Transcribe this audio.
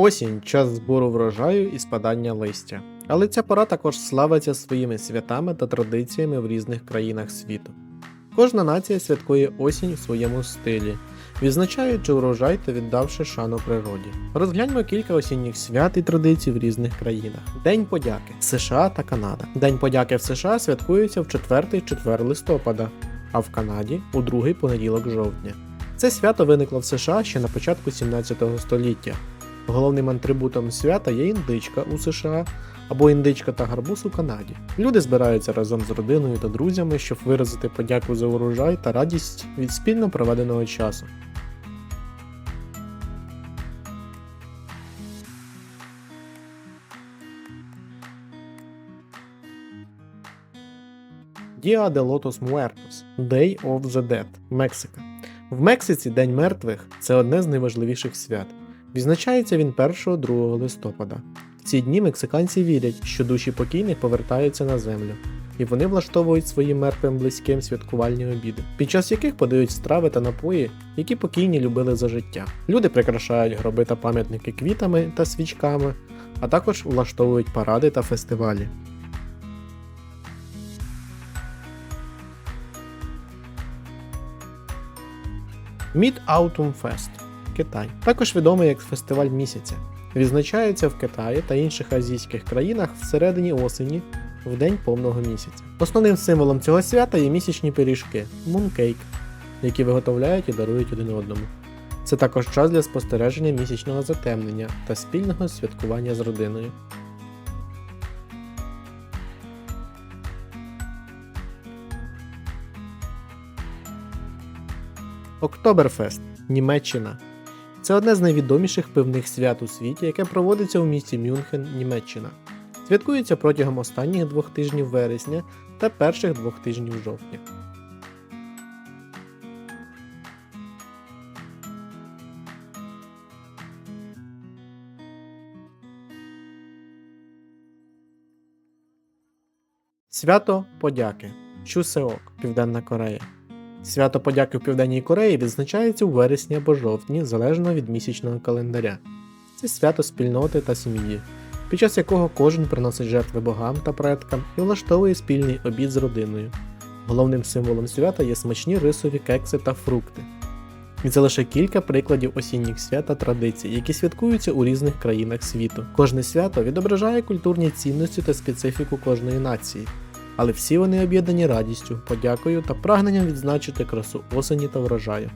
Осінь час збору врожаю і спадання листя. Але ця пора також славиться своїми святами та традиціями в різних країнах світу. Кожна нація святкує осінь в своєму стилі, відзначаючи урожай та віддавши шану природі. Розгляньмо кілька осінніх свят і традицій в різних країнах. День подяки США та Канада. День подяки в США святкується в 4-4 листопада, а в Канаді у другий понеділок жовтня. Це свято виникло в США ще на початку 17 століття. Головним атрибутом свята є індичка у США або індичка та гарбуз у Канаді. Люди збираються разом з родиною та друзями, щоб виразити подяку за урожай та радість від спільно проведеного часу. Dia de Lotos Muertos Day of the Dead Мексика. В Мексиці День мертвих це одне з найважливіших свят. Відзначається він 1-2 листопада. В ці дні мексиканці вірять, що душі покійних повертаються на землю, і вони влаштовують своїм мертвим близьким святкувальні обіди, під час яких подають страви та напої, які покійні любили за життя. Люди прикрашають гроби та пам'ятники квітами та свічками, а також влаштовують паради та фестивалі. Mid Autumn Fest Китай. Також відомий як фестиваль місяця. Відзначається в Китаї та інших азійських країнах всередині осені в день повного місяця. Основним символом цього свята є місячні пиріжки мункейк, які виготовляють і дарують один одному. Це також час для спостереження місячного затемнення та спільного святкування з родиною. Октоберфест Німеччина. Це одне з найвідоміших пивних свят у світі, яке проводиться у місті Мюнхен, Німеччина. Святкується протягом останніх двох тижнів вересня та перших двох тижнів жовтня. Свято подяки Чусеок, Південна Корея. Свято подяки в Південній Кореї відзначається у вересні або жовтні, залежно від місячного календаря. Це свято спільноти та сім'ї, під час якого кожен приносить жертви богам та предкам і влаштовує спільний обід з родиною. Головним символом свята є смачні рисові кекси та фрукти. І це лише кілька прикладів осінніх свят та традицій, які святкуються у різних країнах світу. Кожне свято відображає культурні цінності та специфіку кожної нації але всі вони об'єднані радістю, подякою та прагненням відзначити красу осені та врожаю.